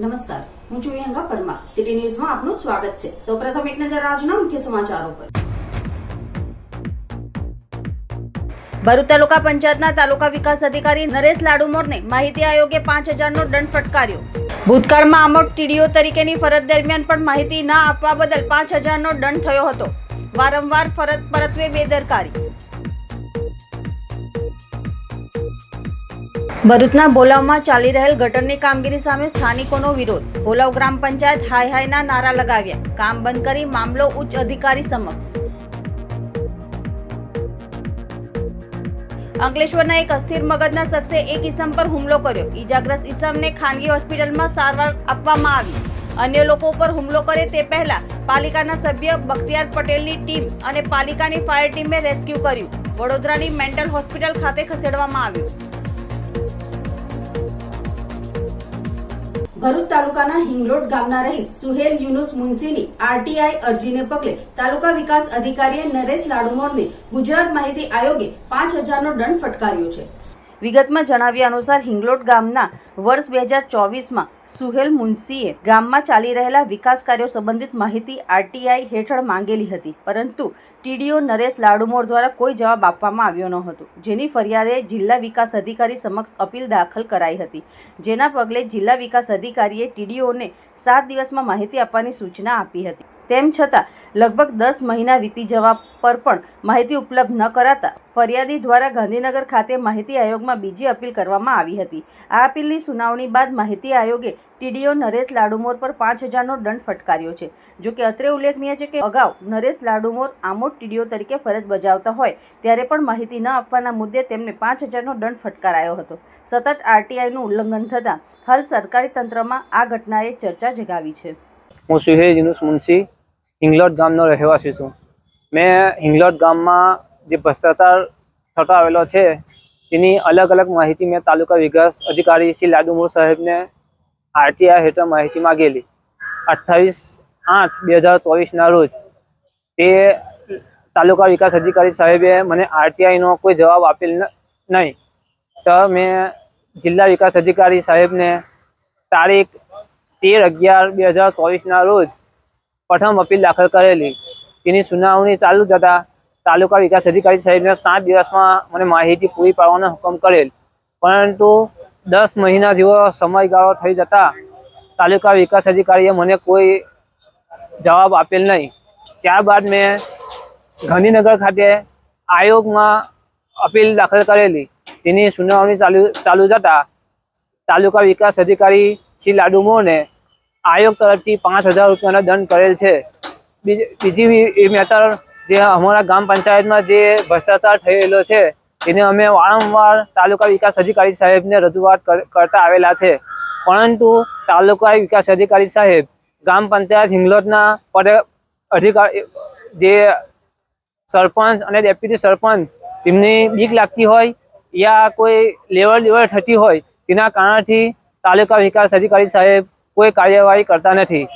નમસ્કાર. હું છું પરમાર. સિટી ન્યૂઝમાં આપનું સ્વાગત છે. સૌપ્રથમ એક નજર આજના મુખ્ય સમાચારો પર. ભરૂચ તાલુકા પંચાયતના તાલુકા વિકાસ અધિકારી નરેશ લાડુમોરને માહિતી આયોગે પાંચ હજારનો દંડ ફટકાર્યો. ભૂતકાળમાં અમુક ટીડીઓ તરીકેની ફરજ દરમિયાન પણ માહિતી ના આપવા બદલ પાંચ હજારનો દંડ થયો હતો. વારંવાર ફરજ પરત્વે બેદરકારી. ભરૂચના બોલાવમાં ચાલી રહેલ ગટરની કામગીરી સામે સ્થાનિકોનો વિરોધ. બોલાવ ગ્રામ પંચાયત હાય હાયના નારા લગાવ્યા. કામ બંધ કરી મામલો ઉચ્ચ અધિકારી સમક્ષ. અંકલેશ્વરના એક અસ્થિર મગજના શખ્સે એક ઈસમ પર હુમલો કર્યો. ઈજાગ્રસ્ત ઈસમને ખાનગી હોસ્પિટલમાં સારવાર આપવામાં આવી. અન્ય લોકો ઉપર હુમલો કરે તે પહેલા પાલિકાના સભ્ય બખ્તિયાર પટેલની ટીમ અને પાલિકાની ફાયર ટીમે રેસ્ક્યુ કર્યું. વડોદરાની મેન્ટલ હોસ્પિટલ ખાતે ખસેડવામાં આવ્યું. ભરૂચ તાલુકાના હિંગલોટ ગામના રહીશ સુહેલ યુનુસ મુનસીની આરટીઆઈ અરજીને પગલે તાલુકા વિકાસ અધિકારીએ નરેશ લાડુમોરને ગુજરાત માહિતી આયોગે પાંચ હજારનો દંડ ફટકાર્યો છે. વિગતમાં જણાવ્યા અનુસાર હિંગલોટ ગામના વર્ષ બે હજાર ચોવીસમાં સુહેલ મુનસીએ ગામમાં ચાલી રહેલા વિકાસ કાર્યો સંબંધિત માહિતી આરટીઆઈ હેઠળ માંગેલી હતી, પરંતુ ટીડીઓ નરેશ લાડુમોર દ્વારા કોઈ જવાબ આપવામાં આવ્યો ન હતો, જેની ફરિયાદે જિલ્લા વિકાસ અધિકારી સમક્ષ અપીલ દાખલ કરાઈ હતી. જેના પગલે જિલ્લા વિકાસ અધિકારીએ ટીડીઓને સાત દિવસમાં માહિતી આપવાની સૂચના આપી હતી. તેમ છતાં, લગભગ દસ મહિના વીતી જવા પર પણ માહિતી ઉપલબ્ધ ન કરાતા ફરિયાદી દ્વારા ગાંધીનગર ખાતે માહિતી આયોગમાં બીજી અપીલ કરવામાં આવી હતી. આ અપીલની સુનાવણી બાદ માહિતી આયોગે ટીડીઓ નરેશ લાડુમોર પર પાંચ હજારનો દંડ ફટકાર્યો છે. જો કે અત્રે ઉલ્લેખનીય છે કે અગાઉ નરેશ લાડુમોર આમોદ ટીડીઓ તરીકે ફરજ બજાવતા હોય, ત્યારે પણ માહિતી ન આપવાના મુદ્દે તેમને પાંચ હજારનો દંડ ફટકારાયો હતો. સતત આરટીઆઈનું ઉલ્લંઘન થતાં હાલ સરકારી તંત્રમાં આ ઘટનાએ ચર્ચા જગાવી છે. હું સુહેજ યુનુસ મુનશી, હિંગલોટ ગામનો રહેવાસી છું. મેં હિંગલોટ ગામમાં જે ભ્રષ્ટાચાર થતો આવેલો છે, તેની અલગ અલગ માહિતી મેં તાલુકા વિકાસ અધિકારી શ્રી લાડુમોર સાહેબને આરટીઆઈ હેઠળ માહિતી માગેલી. અઠ્ઠાવીસ આઠ બે હજાર ચોવીસના રોજ તે તાલુકા વિકાસ અધિકારી સાહેબે મને આરટીઆઈનો કોઈ જવાબ આપેલ નહીં. તો મેં જિલ્લા વિકાસ અધિકારી સાહેબને તારીખ તેર અગિયાર બે હજાર ચોવીસના રોજ પ્રથમ અપીલ દાખલ કરેલી. તેની સુનાવણી ચાલુ થતાં તાલુકા વિકાસ અધિકારી સાહેબને સાત દિવસમાં મને માહિતી પૂરી પાડવાનો હુકમ કરેલ. પરંતુ દસ મહિના જેવો સમયગાળો થઈ જતા તાલુકા વિકાસ અધિકારીએ મને કોઈ જવાબ આપેલ નહીં. ત્યારબાદ મેં ગાંધીનગર ખાતે આયોગમાં અપીલ દાખલ કરેલી. તેની સુનાવણી ચાલુ ચાલુ જતા તાલુકા વિકાસ અધિકારી શ્રી લાડુ મોહને આયોગ તરફથી પાંચ હજાર રૂપિયાનો દંડ કરેલ છે. બીજી એ મેટર જે અમારા ગ્રામ પંચાયતમાં જે ભ્રષ્ટાચાર થયેલો છે, તેને અમે વારંવાર તાલુકા વિકાસ અધિકારી સાહેબને રજૂઆત કર- કરતા આવેલા છે. પરંતુ તાલુકા વિકાસ અધિકારી સાહેબ ગ્રામ પંચાયત હિંગલોટના પદે અધિકારી, જે સરપંચ અને ડેપ્યુટી સરપંચ તેમની બીક લાગતી હોય યા કોઈ લેવલ દેવડ થતી હોય તેના કારણથી તાલુકા વિકાસ અધિકારી સાહેબ કોઈ કાર્યવાહી કરતા નથી.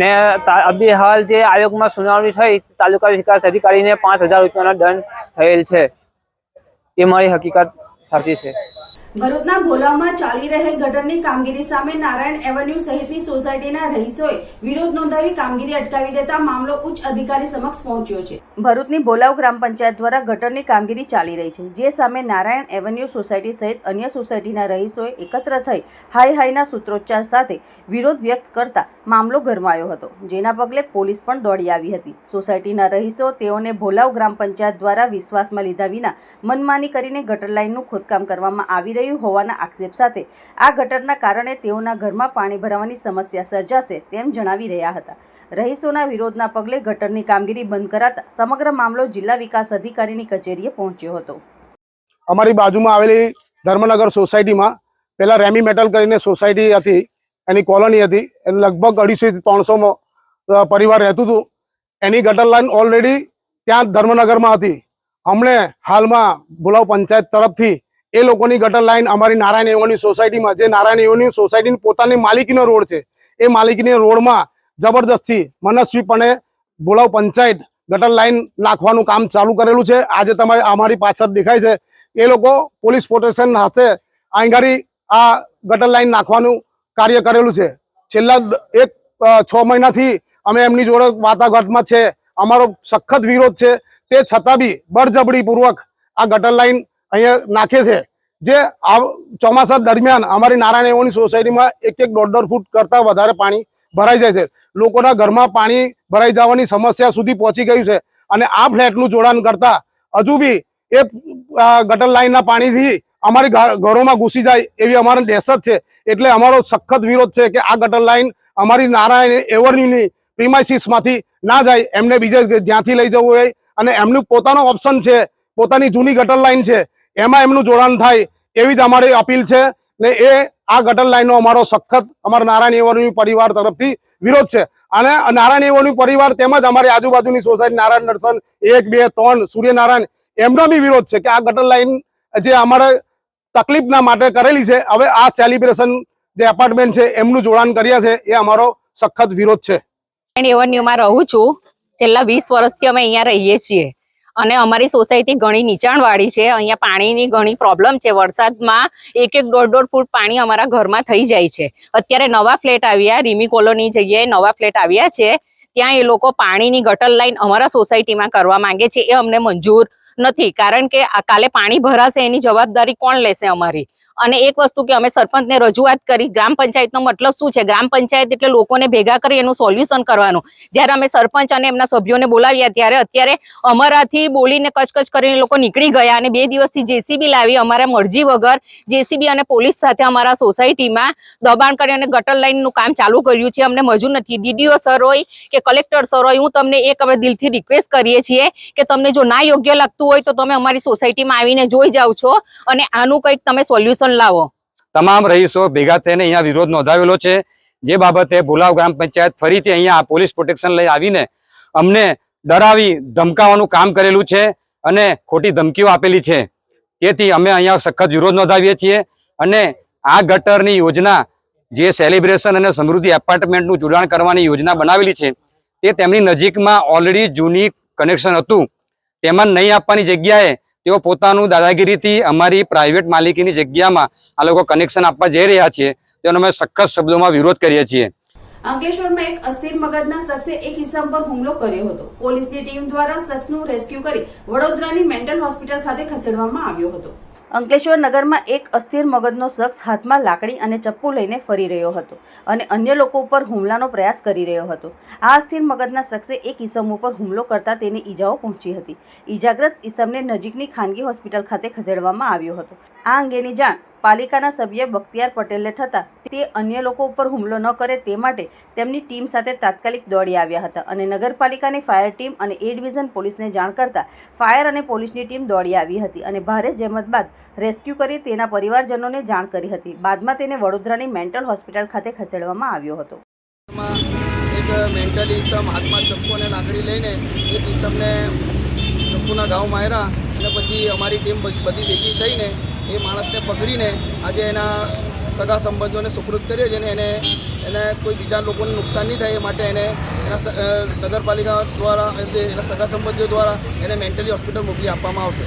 ને અભી હાલ જે આયોગમાં સુનાવણી થઈ, તાલુકા વિકાસ અધિકારીને પાંચ હજાર રૂપિયાનો દંડ થયેલ છે. એ મારી હકીકત સાચી છે. ભરૂચના ભોલાવમાં ચાલી રહેલ ગટરની કામગીરી સામે નારાયણ એવન્યુ સહિતની સોસાયટીના રહીશોએ વિરોધ નોંધાવી કામગીરી અટકાવી દેતા મામલો ઉચ્ચ અધિકારી સમક્ષ પહોંચ્યો છે. ભરૂચની ભોલાવ ગ્રામ પંચાયત દ્વારા ગટરની કામગીરી ચાલી રહી છે, જે સામે નારાયણ એવન્યુ સોસાયટી સહિત અન્ય સોસાયટીના રહીશોએ એકત્ર થઈ હાય હાયના સૂત્રોચ્ચાર સાથે વિરોધ વ્યક્ત કરતા મામલો ગરમાયો હતો, જેના પગલે પોલીસ પણ દોડી આવી હતી. સોસાયટીના રહીશો તેઓને ભોલાવ ગ્રામ પંચાયત દ્વારા વિશ્વાસમાં લીધા વિના મનમાની કરીને ગટર લાઇનનું ખોદકામ કરવામાં આવી રહ્યું હોવાના આક્ષેપ સાથે આ ગટરના કારણે તેઓના ઘરમાં પાણી ભરાવાની સમસ્યા સર્જાશે તેમ જણાવી રહ્યા હતા. રહીશોના વિરોધના પગલે ગટરની કામગીરી બંધ કરાતા સમગ્ર મામલો જિલ્લા વિકાસ અધિકારીની કચેરીએ પહોંચ્યો હતો. અમારી બાજુમાં આવેલી ધર્મનગર સોસાયટીમાં પહેલા રેમી મેટલ કરીને સોસાયટી હતી, એની કોલોની હતી, એ લગભગ અઢીસો ત્રણસો પરિવાર રહેતું હતું. એની ગટર લાઈન ઓલરેડી ત્યાં ધર્મનગરમાં હતી. હમણે હાલમાં ભુલાવ પંચાયત તરફથી એ લોકોની ગટર લાઈન અમારી નારાયણ એવોની સોસાયટીમાં જે નારાયણ એવોની સોસાયટીની પોતાની માલિકીનો રોડ છે. એ માલિકીની રોડમાં જબરદસ્તી મનસ્વીપણે બોલાવ પંચાયત ગટર લાઈન નાખવાનું કામ ચાલુ કરેલું છે. આજે તમારે અમારી પાછળ દેખાય છે. એ લોકો પોલીસ પ્રોટેક્શન હાથે આંગારી આ ગટર લાઈન નાખવાનું કાર્ય કરેલું છે. છેલ્લા એક છ મહિનાથી અમે એમની જોડે વાટાઘાટમાં છે. અમારો સખત વિરોધ છે. તે છતાં બી બળજબડીપૂર્વક આ ગટર લાઈન અહીંયા નાખે છે. જે આ ચોમાસા દરમિયાન અમારી નારાયણ એવોની સોસાયટીમાં એક એક દોઢ દોઢ ફૂટ કરતાં વધારે પાણી ભરાઈ જાય છે. લોકોના ઘરમાં પાણી ભરાઈ જવાની સમસ્યા સુધી પહોંચી ગયું છે અને આ ફ્લેટનું જોડાણ કરતા હજુ બી એ ગટર લાઈનના પાણીથી અમારી ઘરોમાં ઘૂસી જાય એવી અમારી દહેશત છે. એટલે અમારો સખત વિરોધ છે કે આ ગટર લાઈન અમારી નારાયણ એવન્યુની પ્રિમાઇસીસમાંથી ના જાય. એમને બીજે જ્યાંથી લઈ જવું હોય અને એમનું પોતાનો ઓપ્શન છે. પોતાની જૂની ગટર લાઈન છે. એમાં એમનું જોડાણ થાય એવી જ અમારી અપીલ છે ને એ આ ગટર લાઈનનો અમારો સખત અમારા નારાયણ એવન્યુ પરિવાર તરફથી વિરોધ છે. અને નારાયણ એવન્યુ પરિવાર તેમજ અમારી આજુબાજુની સોસાયટી નારાયણ દર્શન એક, બે, ત્રણ, સૂર્યનારાયણ એમનો બી વિરોધ છે કે આ ગટર લાઈન જે અમારે તકલીફના માટે કરેલી છે, હવે આ સેલિબ્રેશન જે એપાર્ટમેન્ટ છે એમનું જોડાણ કર્યા છે એ અમારો સખત વિરોધ છે. એવન્યુમાં રહું છું. છેલ્લા વીસ વર્ષથી અમે અહીંયા રહીએ છીએ. અને અમારી સોસાયટી ઘણી નીચાણવાળી છે. અહીંયા પાણીની ઘણી પ્રોબ્લેમ છે. વરસાદમાં એક એક દોઢ દોઢ ફૂટ પાણી અમારા ઘરમાં થઈ જાય છે. અત્યારે નવા ફ્લેટ આવ્યા, રીમી કોલોની જગ્યાએ નવા ફ્લેટ આવ્યા છે. ત્યાં એ લોકો પાણીની ગટર લાઈન અમારા સોસાયટીમાં કરવા માંગે છે. એ અમને મંજૂર નથી. કારણ કે કાલે પાણી ભરાશે એની જવાબદારી કોણ લેશે અમારી? અને એક વસ્તુ કે અમે સરપંચને રજૂઆત કરી, ગ્રામ પંચાયતનો મતલબ શું છે? ગ્રામ પંચાયત એટલે લોકોને ભેગા કરી એનું સોલ્યુશન કરવાનું. જ્યારે અમે સરપંચ અને એમના સભ્યોને બોલાવ્યા, ત્યારે અત્યારે અમારાથી બોલીને કચકચ કરીને લોકો નીકળી ગયા અને બે દિવસથી જેસીબી લાવી, અમારા મરજી વગર જેસીબી અને પોલીસ સાથે અમારા સોસાયટીમાં દબાણ કરી અને ગટર લાઈનનું કામ ચાલુ કર્યું છે. અમને મજૂર નથી. ડીડીઓ સર હોય કે કલેક્ટર સર હોય, હું તમને એક અમે દિલથી રિક્વેસ્ટ કરીએ છીએ કે તમને જો ના યોગ્ય લાગતું હોય તો તમે અમારી સોસાયટીમાં આવીને જોઈ જાઓ છો અને આનું કંઈક તમે સોલ્યુશન લાવો. તમામ રહીશો ભેગા થઈને અહીંયા વિરોધ નોંધાવેલો છે. જે બાબતે ભુલાવ ગ્રામ પંચાયત ફરીથી અહીંયા પોલીસ પ્રોટેક્શન લઈ આવીને અમને ડરાવી ધમકાવાનું કામ કરેલું છે અને ખોટી ધમકીઓ આપેલી છે. તેથી અમે અહીંયા સખત વિરોધ નોંધાવીએ છીએ અને આ ગટરની યોજના જે સેલિબ્રેશન અને સમૃદ્ધિ એપાર્ટમેન્ટનું જોડાણ કરવાની યોજના બનાવેલી છે તે તેમની નજીકમાં ઓલરેડી જૂની કનેક્શન હતું. તેમાં નહીં આપવાની જગ્યાએ તેઓ પોતાનું દાદાગીરીથી અમારી પ્રાઇવેટ માલિકીની જગ્યામાં આ લોકો કનેક્શન આપવા જઈ રહ્યા છે. તેનો અમે સખત શબ્દોમાં વિરોધ કરીએ છીએ. અંકલેશ્વરમાં એક અસ્થિર મગજના શખ્સે એક ઇસમ પર હુમલો કર્યો હતો. પોલીસની ટીમ દ્વારા શખ્સનું રેસ્ક્યુ કરી વડોદરાની મેન્ટલ હોસ્પિટલ ખાતે ખસેડવામાં આવ્યો હતો. અંકલેશ્વર નગરમાં એક અસ્થિર મગજનો શખ્સ હાથમાં લાકડી અને ચપ્પુ લઈને ફરી રહ્યો હતો અને અન્ય લોકો ઉપર હુમલાનો પ્રયાસ કરી રહ્યો હતો. આ અસ્થિર મગજના શખ્સે એક ઈસમ ઉપર હુમલો કરતા તેને ઈજાઓ પહોંચી હતી. ઈજાગ્રસ્ત ઈસમને નજીકની ખાનગી હોસ્પિટલ ખાતે ખસેડવામાં આવ્યો હતો. આ અંગેની જાણ પાલિકાના સભ્ય બખ્તિયાર પટેલને થતાં તે અન્ય લોકો ઉપર હુમલો ન કરે તે માટે તેમની ટીમ સાથે તાત્કાલિક દોડી આવ્યા હતા અને નગરપાલિકાની ફાયર ટીમ અને એ ડિવિઝન પોલીસને જાણ કરતા ફાયર અને પોલીસની ટીમ દોડી આવી હતી અને ભારે જહેમત બાદ રેસ્ક્યુ કરી તેના પરિવારજનોને જાણ કરી હતી. બાદમાં તેને વડોદરાની મેન્ટલ હોસ્પિટલ ખાતે ખસેડવામાં આવ્યો હતો. એક મેન્ટલી ઇસમ હાથમાં ચપ્પુ અને લાકડી લઈને એક ઇસમને ચપ્પુના ઘાવ માર્યા અને પછી અમારી ટીમ બધી ભેગી થઈને એ માણસને પકડીને આજે એના સગા સંબંધોને સુકૃત કરીએ છીએ અને એને એને કોઈ બીજા લોકોને નુકસાન નહીં થાય એ માટે એને એના નગરપાલિકા દ્વારા એના સગા સંબંધીઓ દ્વારા એને મેન્ટલી હોસ્પિટલ મોકલી આપવામાં આવશે.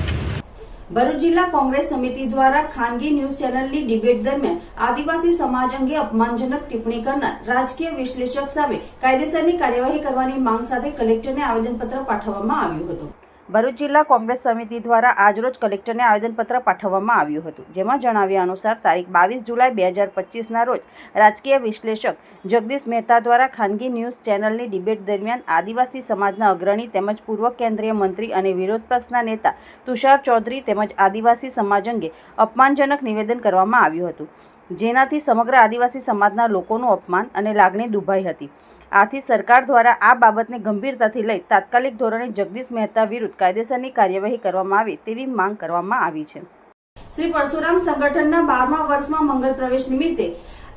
ભરૂચ જિલ્લા કોંગ્રેસ સમિતિ દ્વારા ખાનગી ન્યૂઝ ચેનલની ડિબેટ દરમિયાન આદિવાસી સમાજ અંગે અપમાનજનક ટિપ્પણી કરનાર રાજકીય વિશ્લેષક સામે કાયદેસરની કાર્યવાહી કરવાની માંગ સાથે કલેક્ટરને આવેદનપત્ર પાઠવવામાં આવ્યું હતું. ભરૂચ જિલ્લા કોંગ્રેસ સમિતિ દ્વારા આજરોજ કલેક્ટરને આવેદનપત્ર પાઠવવામાં આવ્યું હતું, જેમાં જણાવ્યા અનુસાર તારીખ બાવીસ જુલાઈ બે હજાર પચીસના રોજ રાજકીય વિશ્લેષક જગદીશ મહેતા દ્વારા ખાનગી ન્યૂઝ ચેનલની ડિબેટ દરમિયાન આદિવાસી સમાજના અગ્રણી તેમજ પૂર્વ કેન્દ્રીય મંત્રી અને વિરોધ પક્ષના નેતા તુષાર ચૌધરી તેમજ આદિવાસી સમાજ અંગે અપમાનજનક નિવેદન કરવામાં આવ્યું હતું. જેનાથી સમગ્ર આદિવાસી સમાજના લોકોનું અપમાન અને લાગણી દુભાઈ હતી. આથી સરકાર દ્વારા આ બાબતને ગંભીરતાથી લઈ તાત્કાલિક ધોરણે જગદીશ મહેતા વિરુદ્ધ કાયદેસરની કાર્યવાહી કરવામાં આવે તેવી માંગ કરવામાં આવી છે. શ્રી પરશુરામ સંગઠનના બારમા વર્ષમાં મંગલ પ્રવેશ નિમિત્તે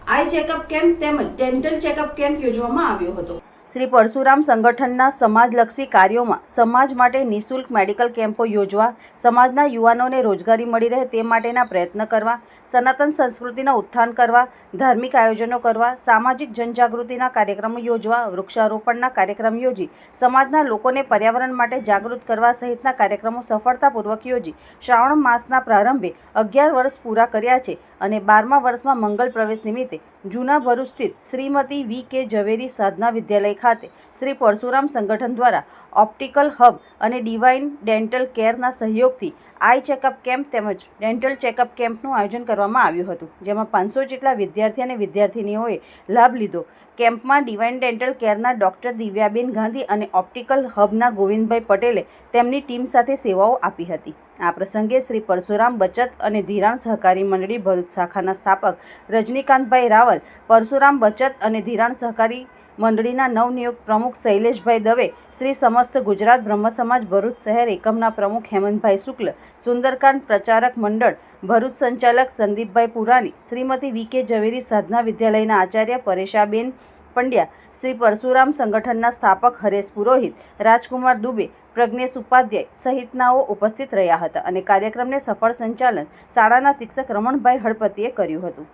આઈ ચેકઅપ કેમ્પ તેમજ ડેન્ટલ ચેકઅપ કેમ્પ યોજવામાં આવ્યો હતો. શ્રી પરશુરામ સંગઠનના સમાજલક્ષી કાર્યોમાં સમાજ માટે નિઃશુલ્ક મેડિકલ કેમ્પો યોજવા, સમાજના યુવાનોને રોજગારી મળી રહે તે માટેના પ્રયત્ન કરવા, સનાતન સંસ્કૃતિના ઉત્થાન કરવા, ધાર્મિક આયોજનો કરવા, સામાજિક જનજાગૃતિના કાર્યક્રમો યોજવા, વૃક્ષારોપણના કાર્યક્રમ યોજી, સમાજના લોકોને પર્યાવરણ માટે જાગૃત કરવા સહિતના કાર્યક્રમો સફળતાપૂર્વક યોજી, શ્રાવણ માસના પ્રારંભે અગિયાર વર્ષ પૂરા કર્યા છે અને બારમા વર્ષમાં મંગલ પ્રવેશ નિમિત્તે જૂના ભરૂચ સ્થિત શ્રીમતી વી કે ઝવેરી સાધના વિદ્યાલય ખાતે શ્રી પરશુરામ સંગઠન દ્વારા ઓપ્ટિકલ હબ અને ડિવાઇન ડેન્ટલ કેરના સહયોગથી આઈ ચેકઅપ કેમ્પ તેમજ ડેન્ટલ ચેકઅપ કેમ્પનું આયોજન કરવામાં આવ્યું હતું, જેમાં પાંચસો જેટલા વિદ્યાર્થી અને વિદ્યાર્થિનીઓએ લાભ લીધો. કેમ્પમાં ડિવાઇન ડેન્ટલ કેરના ડૉક્ટર દિવ્યાબેન ગાંધી અને ઓપ્ટિકલ હબના ગોવિંદભાઈ પટેલે તેમની ટીમ સાથે સેવાઓ આપી હતી. આ પ્રસંગે શ્રી પરશુરામ બચત અને ધિરાણ સહકારી મંડળી ભરૂચ શાખાના સ્થાપક રજનીકાંતભાઈ રાવલ, પરશુરામ બચત અને ધિરાણ સહકારી મંડળીના નવનિયુક્ત પ્રમુખ શૈલેષભાઈ દવે, શ્રી સમસ્ત ગુજરાત બ્રહ્મ સમાજ ભરૂચ શહેર એકમના પ્રમુખ હેમંતભાઈ શુક્લ, સુંદરકાંડ પ્રચારક મંડળ ભરૂચ સંચાલક સંદીપભાઈ પુરાણી, શ્રીમતી વી કે ઝવેરી સાધના વિદ્યાલયના આચાર્ય પરેશાબેન પંડ્યા, શ્રી પરશુરામ સંગઠનના સ્થાપક હરેશ પુરોહિત, રાજકુમાર દુબે, પ્રજ્ઞેશ ઉપાધ્યાય સહિતનાઓ ઉપસ્થિત રહ્યા હતા અને કાર્યક્રમને સફળ સંચાલન શાળાના શિક્ષક રમણભાઈ હળપતિએ કર્યું હતું.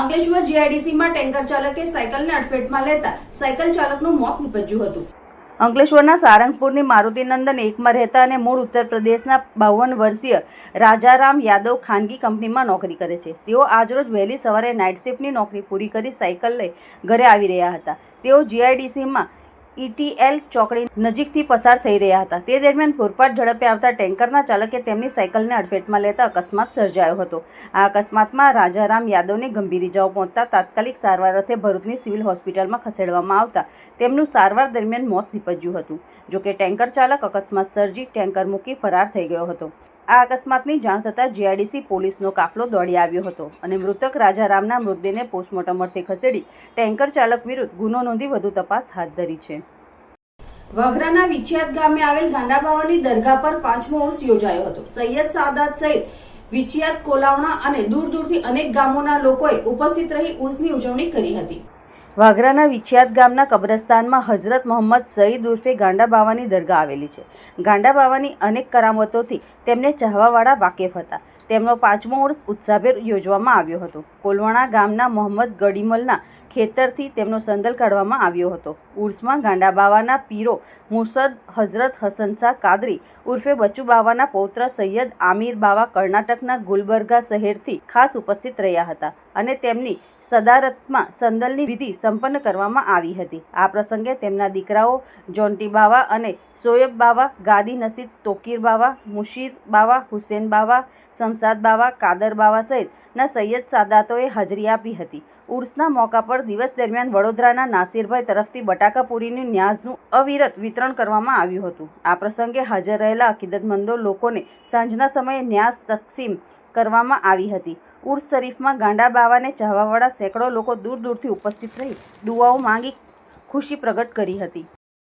અંકલેશ્વર જીઆઈડીસીમાં ટેન્કર ચાલકે સાયકલને અડફેટમાં લેતા સાયકલ ચાલકનું મોત નીપજ્યું હતું. અંકલેશ્વરના સારંગપુરની મારુતિનંદન એકમાં રહેતા અને મૂળ ઉત્તર પ્રદેશના બાવન વર્ષીય રાજારામ યાદવ ખાનગી કંપનીમાં નોકરી કરે છે. તેઓ આજરોજ વહેલી સવારે નાઇટ શિફ્ટની નોકરી પૂરી કરી સાયકલ લઈ ઘરે આવી રહ્યા હતા. તેઓ જીઆઈડીસીમાં ઈટીએલ ચોકડી નજીકથી પસાર થઈ રહ્યા હતા. તે દરમિયાન પૂરપાટ ઝડપે આવતા ટેન્કરના ચાલકે તેમની સાયકલને અડફેટમાં લેતા અકસ્માત સર્જાયો હતો. આ અકસ્માતમાં રાજારામ યાદવને ગંભીર ઇજાઓ પહોંચતા તાત્કાલિક સારવાર અર્થે ભરૂચની સિવિલ હોસ્પિટલમાં ખસેડવામાં આવતા તેમનું સારવાર દરમિયાન મોત નીપજ્યું હતું. જોકે ટેન્કર ચાલક અકસ્માત સર્જી ટેન્કર મૂકી ફરાર થઈ ગયો હતો. આ અકસ્માતની જાણ થતાં જીઆઈડીસી પોલીસનો કાફલો દોડી આવ્યો હતો અને મૃતક રાજારામના મૃતદેહને પોસ્ટમોર્ટમ ખસેડી ટેન્કર ચાલક વિરુદ્ધ ગુનો નોંધી વધુ તપાસ હાથ ધરી છે. વઘરાના વિછિયાત ગામે આવેલ ગાંડા બાવાની દરગાહ પર પાંચમો ઉર્સ યોજાયો હતો. સૈયદ સાદાત સહિત વિછિયાત કોલાવણા અને દૂર દૂરથી અનેક ગામોના લોકોએ ઉપસ્થિત રહી ઉર્સની ઉજવણી કરી હતી. વાઘરાના વિછિયાત ગામના કબ્રસ્તાનમાં હઝરત મોહમ્મદ સઈદ ઉર્ફે ગાંડા બાવાની દરગાહ આવેલી છે. ગાંડા બાવાની અનેક કરામતોથી તેમને ચાહવાવાળા વાકેફ હતા. તેમનો પાંચમો ઉર્સ ઉત્સાહભેર યોજવામાં આવ્યો હતો. કોલવાણા ગામના મોહમ્મદ ગડીમલના ખેતરથી તેમનો સંદલ કાઢવામાં આવ્યો હતો. ઉર્સમાં ગાંડા બાવાના પીરો મુસદ હઝરત હસન શાહ કાદરી ઉર્ફે બચુબાવાના પૌત્ર સૈયદ આમીર બાવા કર્ણાટકના ગુલબર્ગા શહેરથી ખાસ ઉપસ્થિત રહ્યા હતા અને તેમની સદારતમાં સંદલની વિધિ સંપન્ન કરવામાં આવી હતી. આ પ્રસંગે તેમના દીકરાઓ જોન્ટી બાવા અને સોયબ બાવા, ગાદી નસીદ તોકીર બાવા, મુશીર બાવા, હુસેન બાવા શમસાદ બાવા, કાદર બાવા સહિતના સૈયદ સાદાતોએ હાજરી આપી હતી. ઉર્સના મોકા પર દિવસ દરમિયાન વડોદરાના નાસિરભાઈ તરફથી બટાકાપુરીનું ન્યાઝનું અવિરત વિતરણ કરવામાં આવ્યું હતું. આ પ્રસંગે હાજર રહેલા અકીદતમંદો લોકોને સાંજના સમયે ન્યાઝ તકસીમ કરવામાં આવી હતી. ઉર્સ શરીફમાં ગાંડા બાવાને ચાહવાવાળા સેંકડો લોકો દૂર દૂરથી ઉપસ્થિત રહી દુઆઓ માંગી ખુશી પ્રગટ કરી હતી.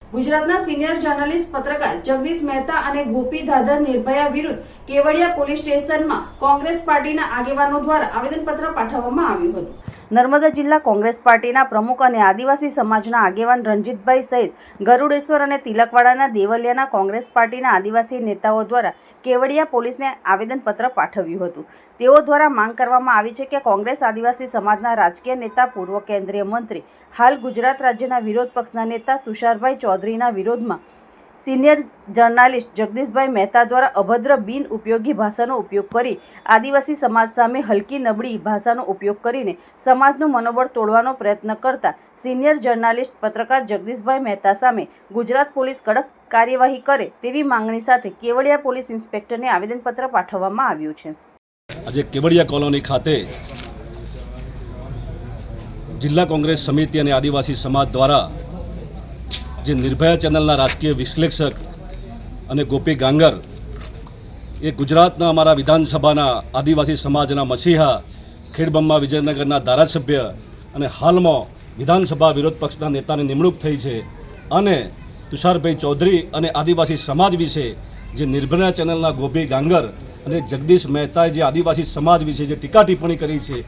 ગુજરાતના સિનિયર જર્નલિસ્ટ પત્રકાર જગદીશ મહેતા અને ગોપી ધાધર નિર્ભયા વિરુદ્ધ કેવડિયા પોલીસ સ્ટેશનમાં કોંગ્રેસ પાર્ટીના આગેવાનો દ્વારા આવેદનપત્ર પાઠવવામાં આવ્યું હતું. નર્મદા જિલ્લા કોંગ્રેસ પાર્ટીના પ્રમુખ અને આદિવાસી સમાજના આગેવાન રણજીતભાઈ સહિત ગરુડેશ્વર અને તિલકવાડાના દેવલિયાના કોંગ્રેસ પાર્ટીના આદિવાસી નેતાઓ દ્વારા કેવડિયા પોલીસને આવેદનપત્ર પાઠવ્યું હતું. તેઓ દ્વારા માંગ કરવામાં આવી છે કે કોંગ્રેસ આદિવાસી સમાજના રાજકીય નેતા, પૂર્વ કેન્દ્રીય મંત્રી, હાલ ગુજરાત રાજ્યના વિરોધ પક્ષના નેતા તુષારભાઈ ચૌધરીના વિરોધમાં સિનિયર જર્નાલિસ્ટ જગદીશભાઈ મહેતા દ્વારા અભદ્ર બિન ઉપયોગી ભાષાનો ઉપયોગ કરી આદિવાસી સમાજ સામે હલકી નબળી ભાષાનો ઉપયોગ કરીને સમાજનું મનોબળ તોડવાનો પ્રયત્ન કરતા સિનિયર જર્નાલિસ્ટ પત્રકાર જગદીશભાઈ મહેતા સામે ગુજરાત પોલીસ કડક કાર્યવાહી કરે તેવી માંગણી સાથે કેવડિયા પોલીસ ઇન્સ્પેક્ટરને આવેદનપત્ર પાઠવવામાં આવ્યું છે. આજે કેવડિયા કોલોની ખાતે જિલ્લા કોંગ્રેસ સમિતિ અને આદિવાસી સમાજ દ્વારા જે નિર્ભયા ચેનલના રાજકીય વિશ્લેષક અને ગોપી ગાંગર એ ગુજરાતના અમારા વિધાનસભાના આદિવાસી સમાજના મસીહા ખેડબમ્મા વિજયનગરના ધારાસભ્ય અને હાલમાં વિધાનસભા વિરોધ પક્ષના નેતાની નિમણૂક થઈ છે. અને તુષારભાઈ ચૌધરી અને આદિવાસી સમાજ વિશે જે નિર્ભયા ચેનલના ગોપી ગાંગર અને જગદીશ મહેતાએ જે આદિવાસી સમાજ વિશે જે ટીકા ટિપ્પણી કરી છે,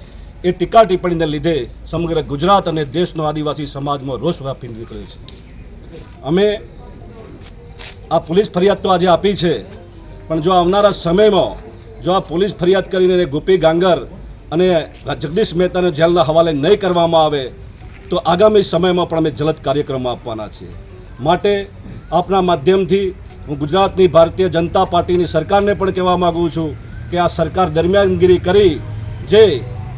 એ ટીકા ટિપ્પણીને લીધે સમગ્ર ગુજરાત અને દેશનો આદિવાસી સમાજમાં રોષ વ્યાપી નીકળ્યો છે. અમે આ પોલીસ ફરિયાદ તો આજે આપી છે, પણ જો આવનારા સમયમાં જો આ પોલીસ ફરિયાદ કરીને ગોપી ગાંગર અને જગદીશ મહેતાને જેલના હવાલે નહીં કરવામાં આવે, તો આગામી સમયમાં પણ અમે જલદ કાર્યક્રમો આપવાના છીએ. માટે આપના માધ્યમથી હું ગુજરાતની ભારતીય જનતા પાર્ટીની સરકારને પણ કહેવા માગું છું કે આ સરકાર દરમિયાનગીરી કરી, જે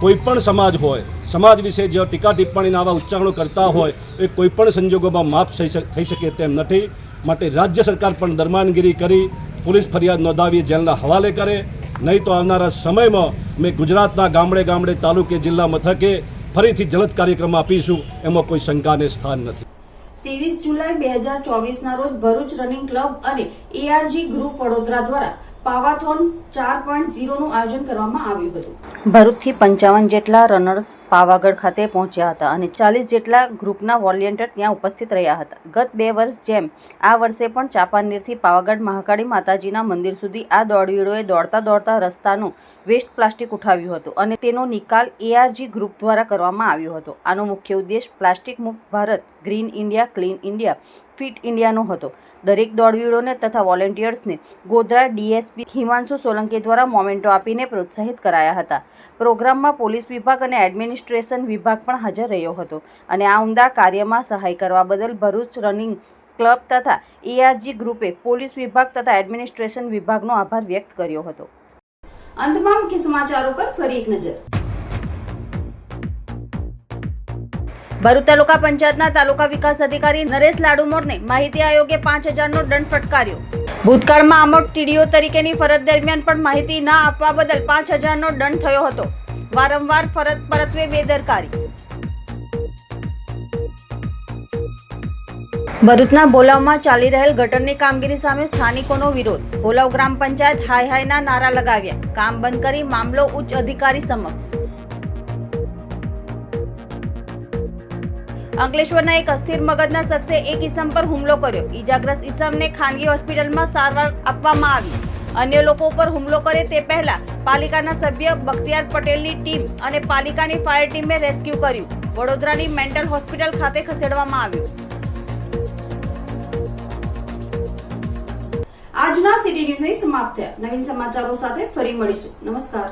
કોઈપણ સમાજ હોય સમાજ વિશે જે ટીકા ટિપ્પણીના આવા ઉચ્ચારણો કરતા હોય, એ કોઈપણ સંજોગોમાં માફ થઈ શકે તેમ નથી. માટે રાજ્ય સરકાર પણ દરમાનગીરી કરી, પોલીસ ફરિયાદ નોંધાવી જેલના હવાલે કરે. નહીં તો આવનારા સમયમાં મેં ગુજરાતના ગામડે ગામડે, તાલુકે, જિલ્લા મથકે ફરીથી જલદ કાર્યક્રમ આપીશું. એમાં કોઈ શંકાને સ્થાન નથી. ત્રેવીસ જુલાઈ બે હજાર ચોવીસના રોજ ભરૂચ રનિંગ ક્લબ અને એઆરજી ગ્રુપ વડોદરા દ્વારા પાવાથોન ચાર પોઈન્ટ ઝીરોનું આયોજન કરવામાં આવ્યું હતું. ભરૂચથી પંચાવન જેટલા રનર્સ પાવાગઢ ખાતે પહોંચ્યા હતા અને ચાલીસ જેટલા ગ્રુપના વોલેન્ટિયર ત્યાં ઉપસ્થિત રહ્યા હતા. ગત બે વર્ષ જેમ આ વર્ષે પણ ચાપાનેરથી પાવાગઢ મહાકાળી માતાજીના મંદિર સુધી આ દોડવીડોએ દોડતા દોડતા રસ્તાનું વેસ્ટ પ્લાસ્ટિક ઉઠાવ્યું હતું અને તેનો નિકાલ એઆરજી ગ્રુપ દ્વારા કરવામાં આવ્યો હતો. આનો મુખ્ય ઉદ્દેશ પ્લાસ્ટિક મુક્ત Bharat, green India, clean India fit ઇન્ડિયાનો હતો. દરેક દોડવીડોને તથા વોલેન્ટિયર્સને ગોધરા ડીએસપી હિમાંશુ સોલંકી દ્વારા મોમેન્ટો આપીને પ્રોત્સાહિત કરાયા હતા. પ્રોગ્રામમાં પોલીસ વિભાગ અને એડમિનિસ્ટ્રેશન વિભાગ પણ હાજર રહ્યો હતો અને આ ઉમદા કાર્યમાં સહાય કરવા બદલ ભરૂચ રનિંગ ક્લબ તથા એઆરજી ગ્રુપે પોલીસ વિભાગ તથા એડમિનિસ્ટ્રેશન વિભાગનો આભાર વ્યક્ત કર્યો હતો. અંતમાં મુખ્ય સમાચારો પર ફરી એક નજર. ભરૂચ તાલુકા પંચાયતના તાલુકા વિકાસ અધિકારી નરેશ લાડુમોરને માહિતી આયોગે પાંચ હજારનો દંડ ફટકાર્યો. ભૂતકાળમાં અમુક ટીડીઓ તરીકેની ફરજ દરમિયાન પણ માહિતી ના આપવા બદલ પાંચ હજારનો દંડ થયો હતો. વારંવાર ફરજ પરત્વે બેદરકારી. ભરૂચના ભોલાવમાં ચાલી રહેલ ગટરની કામગીરી સામે સ્થાનિકોનો વિરોધ. ભોલાવ ગ્રામ પંચાયત હાય હાયના નારા લગાવ્યા. કામ બંધ કરી મામલો ઉચ્ચ અધિકારી સમક્ષ. અંકલેશ્વરના એક અસ્થિર મગજના શખ્સે એક ઈસમ પર હુમલો કર્યો. ઈજાગ્રસ્ત ઈસમને ખાનગી હોસ્પિટલમાં સારવાર આપવામાં આવી. અન્ય લોકો ઉપર હુમલો કરે તે પહેલા પાલિકાના સભ્ય બખ્તિયાર પટેલની ટીમ અને પાલિકાની ફાયર ટીમે રેસ્ક્યુ કર્યું. વડોદરાની મેન્ટલ હોસ્પિટલ ખાતે ખસેડવામાં આવ્યું. આજના સિટી ન્યૂઝ સમાપ્ત થયા. નવીન સમાચારો સાથે ફરી મળીશું. નમસ્કાર.